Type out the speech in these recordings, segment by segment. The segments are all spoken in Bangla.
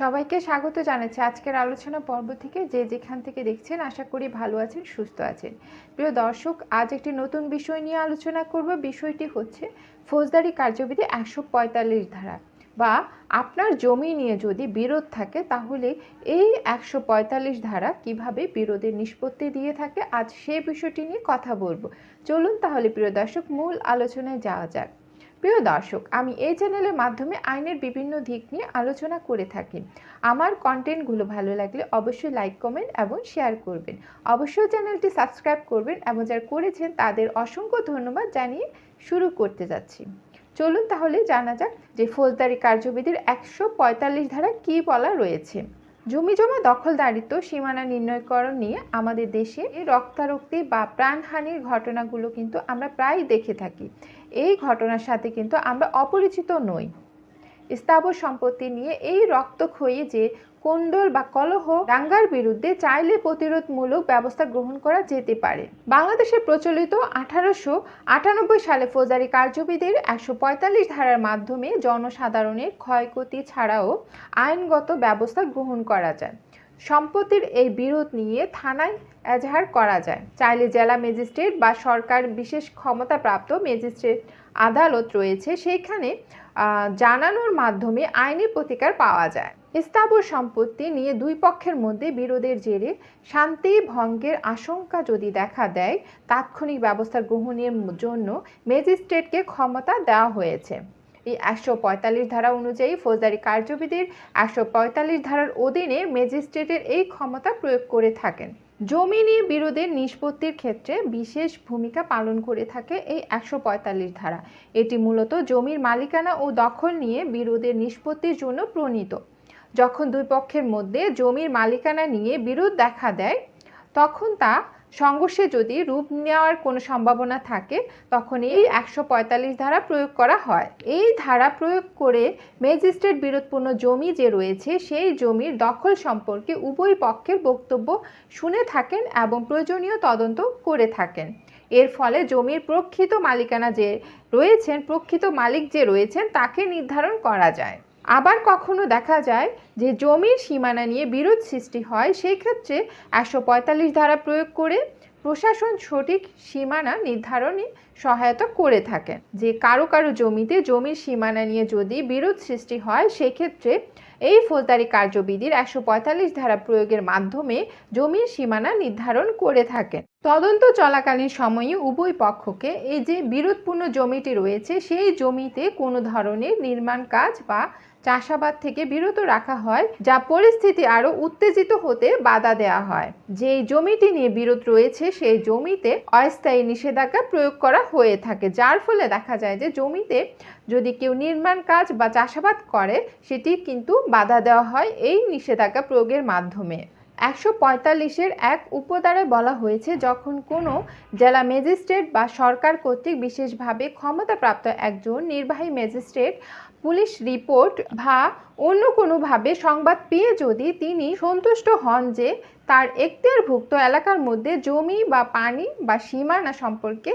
সবাইকে স্বাগত জানাচ্ছি আজকের আলোচনা পর্ব থেকে। যে যেখান থেকে দেখছেন, আশা করি ভালো আছেন, সুস্থ আছেন। প্রিয় দর্শক, আজ একটি নতুন বিষয় নিয়ে আলোচনা করব। বিষয়টি হচ্ছে ফৌজদারি কার্যবিধি একশো পঁয়তাল্লিশ ধারা বা আপনার জমি নিয়ে যদি বিরোধ থাকে, তাহলে এই একশো পঁয়তাল্লিশ ধারা কীভাবে বিরোধের নিষ্পত্তি দিয়ে থাকে, আজ সেই বিষয়টি নিয়ে কথা বলব। চলুন তাহলে, প্রিয় দর্শক, মূল আলোচনায় যাওয়া যাক। প্রিয় দর্শক, আমি এই চ্যানেলের মাধ্যমে আইনের বিভিন্ন দিক নিয়ে আলোচনা করে থাকি। আমার কন্টেন্টগুলো ভালো লাগলে অবশ্যই লাইক কমেন্ট এবং শেয়ার করবেন। অবশ্যই চ্যানেলটি সাবস্ক্রাইব করবেন এবং যারা করেছেন তাদের অসংখ্য ধন্যবাদ জানিয়ে শুরু করতে যাচ্ছি। চলুন তাহলে জানা যাক যে ফৌজদারি কার্যবিধির একশো পঁয়তাল্লিশ ধারা কী বলা রয়েছে। জমি জমা দখলদারিত্ব, সীমানা নির্ণয়করণ নিয়ে আমাদের দেশে রক্তারক্তি বা প্রাণহানির ঘটনাগুলো কিন্তু আমরা প্রায় দেখে থাকি। এই ঘটনার সাথে কিন্তু আমরা অপরিচিত নই। স্থাবর সম্পত্তি নিয়ে এই রক্তক্ষয়ী যে কোন্ডল বা কলহ দাঙ্গার বিরুদ্ধে চাইলে প্রতিরোধমূলক ব্যবস্থা গ্রহণ করা যেতে পারে। বাংলাদেশে প্রচলিত আঠারোশো আটানব্বই সালে ফৌজদারি কার্যবিধির একশো পঁয়তাল্লিশ ধারার মাধ্যমে জনসাধারণের ক্ষয়ক্ষতি ছাড়াও আইনগত ব্যবস্থা গ্রহণ করা যায়। সম্পত্তির এই বিরোধ নিয়ে থানায় এজাহার করা যায়। চাইলে জেলা ম্যাজিস্ট্রেট বা সরকার বিশেষ ক্ষমতাপ্রাপ্ত ম্যাজিস্ট্রেট আদালত রয়েছে। সেইখানে জানানোর মাধ্যমে আইনি প্রতিকার পাওয়া যায়। স্থাবর সম্পত্তি নিয়ে দুই পক্ষের মধ্যে বিরোধের জেরে শান্তি ভঙ্গের আশঙ্কা যদি দেখা দেয়, তাৎক্ষণিক ব্যবস্থা গ্রহণের জন্য ম্যাজিস্ট্রেটকে ক্ষমতা দেওয়া হয়েছে। এই একশো পঁয়তাল্লিশ ধারা অনুযায়ী ফৌজদারি কার্যবিধির একশো পঁয়তাল্লিশ ধারার অধীনে ম্যাজিস্ট্রেটের এই ক্ষমতা প্রয়োগ করে থাকেন। জমি নিয়ে বিরোধের নিষ্পত্তির ক্ষেত্রে বিশেষ ভূমিকা পালন করে থাকে এই একশো পঁয়তাল্লিশ ধারা। এটি মূলত জমির মালিকানা ও দখল নিয়ে বিরোধের নিষ্পত্তির জন্য প্রণীত। যখন দুই পক্ষের মধ্যে জমির মালিকানা নিয়ে বিরোধ দেখা দেয়, তখন তা সংঘর্ষে যদি রূপ নেওয়ার কোনো সম্ভাবনা থাকে, তখন এই একশো পঁয়তাল্লিশ ধারা প্রয়োগ করা হয়। এই ধারা প্রয়োগ করে ম্যাজিস্ট্রেট বিরোধপূর্ণ জমি যে রয়েছে, সেই জমির দখল সম্পর্কে উভয় পক্ষের বক্তব্য শুনে থাকেন এবং প্রয়োজনীয় তদন্ত করে থাকেন। এর ফলে জমির প্রকৃত মালিকানা যে রয়েছেন, প্রকৃত মালিক যে রয়েছেন, তাকে নির্ধারণ করা যায়। আবার কখনো দেখা যায় যে জমির সীমানা নিয়ে বিরোধ সৃষ্টি হয় সেই ক্ষেত্রে একশো পঁয়তাল্লিশ ধারা প্রয়োগ করে প্রশাসন সঠিক সীমানা নির্ধারণে সহায়তা করে থাকেন যে কারও কারও জমিতে জমির সীমানা নিয়ে যদি বিরোধ সৃষ্টি হয়, সেক্ষেত্রে এই ফৌজদারি কার্যবিধির একশো পঁয়তাল্লিশ ধারা প্রয়োগের মাধ্যমে জমির সীমানা নির্ধারণ করে থাকেন। তদন্ত চলাকালীন সময়ে উভয় পক্ষকে এই যে বিরোধপূর্ণ জমিটি রয়েছে, সেই জমিতে কোনো ধরনের নির্মাণ কাজ বা চাষাবাদ থেকে বিরত রাখা হয়, যা পরিস্থিতি আরও উত্তেজিত হতে বাধা দেয়া হয়। যে জমিটি নিয়ে বিরত রয়েছে, সেই জমিতে অস্থায়ী নিষেধাজ্ঞা প্রয়োগ করা হয়ে থাকে, যার ফলে দেখা যায় যে জমিতে যদি কেউ নির্মাণ কাজ বা চাষাবাদ করে, সেটি কিন্তু বাধা দেওয়া হয় এই নিষেধাজ্ঞা প্রয়োগের মাধ্যমে। একশো পঁয়তাল্লিশের এক উপধারে বলা হয়েছে, যখন কোনো জেলা ম্যাজিস্ট্রেট বা সরকার কর্তৃক বিশেষভাবে ক্ষমতাপ্রাপ্ত একজন নির্বাহী ম্যাজিস্ট্রেট, পুলিশ রিপোর্ট বা অন্য কোনোভাবে সংবাদ পেয়ে যদি তিনি সন্তুষ্ট হন যে তার এখতিয়ারভুক্ত এলাকার মধ্যে জমি বা পানি বা সীমানা সম্পর্কে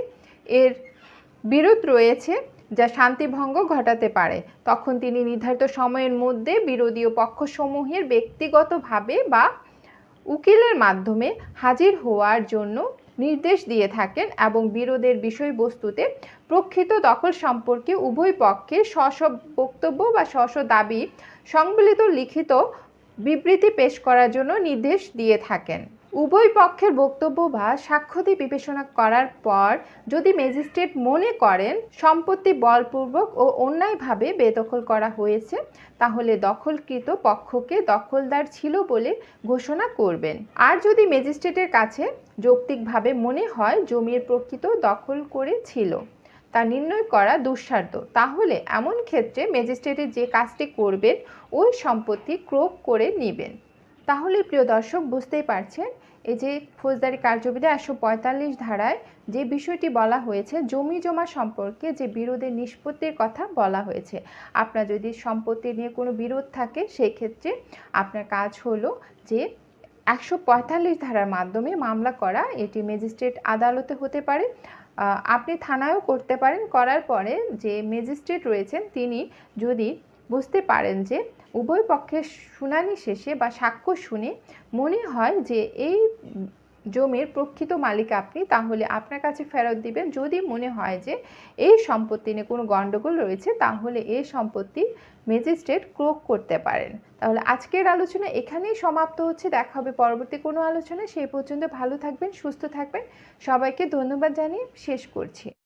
এর বিরোধ রয়েছে যা শান্তিভঙ্গ ঘটাতে পারে, তখন তিনি নির্ধারিত সময়ের মধ্যে বিরোধী পক্ষসমূহের ব্যক্তিগতভাবে বা উকিলের মাধ্যমে হাজির হওয়ার জন্য নির্দেশ দিয়ে থাকেন এবং বিরোধের বিষয়বস্তুতে প্রক্ষিত দখল সম্পর্কে উভয় পক্ষে স্ব বক্তব্য বা স্ব দাবি সংবলিত লিখিত বিবৃতি পেশ করার জন্য নির্দেশ দিয়ে থাকেন। উভয় পক্ষের বক্তব্য বা সাক্ষ্যতি বিবেচনা করার পর যদি ম্যাজিস্ট্রেট মনে করেন সম্পত্তি বলপূর্বক ও অন্যায়ভাবে বেদখল করা হয়েছে, তাহলে দখলকৃত পক্ষকে দখলদার ছিল বলে ঘোষণা করবেন। আর যদি ম্যাজিস্ট্রেটের কাছে যৌক্তিকভাবে মনে হয় জমির প্রকৃত দখল করেছিল, তা নির্ণয় করা দুঃসাধ্য। তাহলে এমন ক্ষেত্রে ম্যাজিস্ট্রেটের যে কাজটি করবেন, ওই সম্পত্তি ক্রোপ করে নেবেন। তাহলে প্রিয় দর্শক, বুঝতেই পারছেন, এই যে ফৌজদারি কার্যবিধি একশো পঁয়তাল্লিশ ধারায় যে বিষয়টি বলা হয়েছে, জমি জমা সম্পর্কে যে বিরোধের নিষ্পত্তির কথা বলা হয়েছে। আপনার যদি সম্পত্তি নিয়ে কোনো বিরোধ থাকে সেই ক্ষেত্রে আপনার কাজ হলো যে একশো পঁয়তাল্লিশ ধারার মাধ্যমে মামলা করা, এটি ম্যাজিস্ট্রেট আদালতে হতে পারে আপনি থানায়ও করতে পারেন। করার পরে যে ম্যাজিস্ট্রেট রয়েছেন, তিনি যদি বুঝতে পারেন যে উভয় পক্ষের শুনানি শেষে বা সাক্ষ্য শুনে মনে হয় যে এই জমির প্রকৃত মালিক আপনি, তাহলে আপনার কাছে ফেরত দিবেন। যদি মনে হয় যে এই সম্পত্তি নিয়ে কোনো গণ্ডগোল রয়েছে, তাহলে এই সম্পত্তি ম্যাজিস্ট্রেট ক্রোক করতে পারেন। তাহলে আজকের আলোচনা এখানেই সমাপ্ত হচ্ছে। দেখা হবে পরবর্তী কোনো আলোচনা সেই পর্যন্ত ভালো থাকবেন, সুস্থ থাকবেন। সবাইকে ধন্যবাদ জানিয়ে শেষ করছি।